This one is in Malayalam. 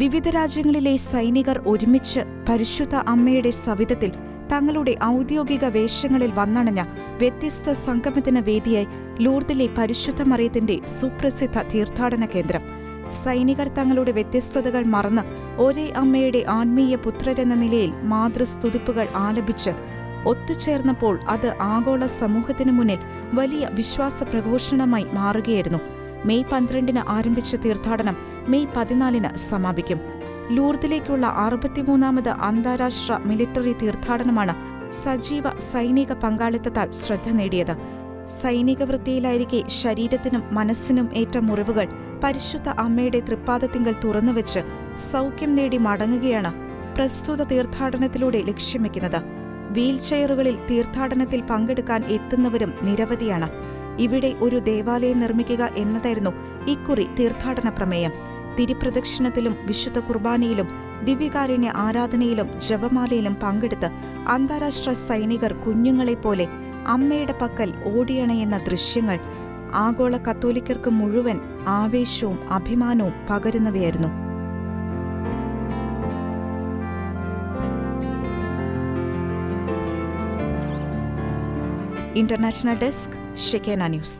വിവിധ രാജ്യങ്ങളിലെ സൈനികർ ഒരുമിച്ച് പരിശുദ്ധ അമ്മയുടെ സവിധത്തിൽ തങ്ങളുടെ ഔദ്യോഗിക വേഷങ്ങളിൽ വന്നണഞ്ഞ വ്യത്യസ്ത സംഗമത്തിന് വേദിയായി ലൂർദിലെ പരിശുദ്ധ മറിയത്തിന്റെ സുപ്രസിദ്ധ തീർത്ഥാടന കേന്ദ്രം. സൈനികർ തങ്ങളുടെ വ്യത്യസ്തതകൾ മറന്ന് ഒരേ അമ്മയുടെ ആത്മീയ പുത്രരെന്ന നിലയിൽ മാതൃസ്തുതിപ്പുകൾ ആലപിച്ച് ഒത്തുചേർന്നപ്പോൾ അത് ആഗോള സമൂഹത്തിന് മുന്നിൽ വലിയ വിശ്വാസ പ്രഘോഷണമായി മാറുകയായിരുന്നു. മെയ് പന്ത്രണ്ടിന് ആരംഭിച്ച തീർത്ഥാടനം മെയ് പതിനാലിന് സമാപിക്കും. ലൂർദിലേക്കുള്ള അറുപത്തിമൂന്നാമത് അന്താരാഷ്ട്ര മിലിറ്ററി തീർത്ഥാടനമാണ് സജീവ സൈനിക പങ്കാളിത്തത്താൽ ശ്രദ്ധ നേടിയത്. സൈനിക വൃത്തിയിലായിരിക്കെ ശരീരത്തിനും മനസ്സിനും ഏറ്റ മുറിവുകൾ പരിശുദ്ധ അമ്മയുടെ തൃപ്പാദത്തിങ്കൽ തുറന്നുവെച്ച് സൗഖ്യം നേടി മടങ്ങുകയാണ് പ്രസ്തുത തീർത്ഥാടനത്തിലൂടെ ലക്ഷ്യം വെക്കുന്നത് വീൽ ചെയറുകളിൽ തീർത്ഥാടനത്തിൽ പങ്കെടുക്കാൻ എത്തുന്നവരും നിരവധിയാണ്. ഇവിടെ ഒരു ദേവാലയം നിർമ്മിക്കുക എന്നതായിരുന്നു ഇക്കുറി തീർത്ഥാടന പ്രമേയം. തിരിപ്രദക്ഷിണത്തിലും വിശുദ്ധ കുർബാനയിലും ദിവ്യകാരുണ്യ ആരാധനയിലും ജപമാലയിലും പങ്കെടുത്ത് അന്താരാഷ്ട്ര സൈനികർ കുഞ്ഞുങ്ങളെപ്പോലെ അമ്മയുടെ പക്കൽ ഓടിയണയുന്ന ദൃശ്യങ്ങൾ ആഗോള കത്തോലിക്കർക്ക് മുഴുവൻ ആവേശവും അഭിമാനവും പകരുന്നവയായിരുന്നു. International desk Shekinah news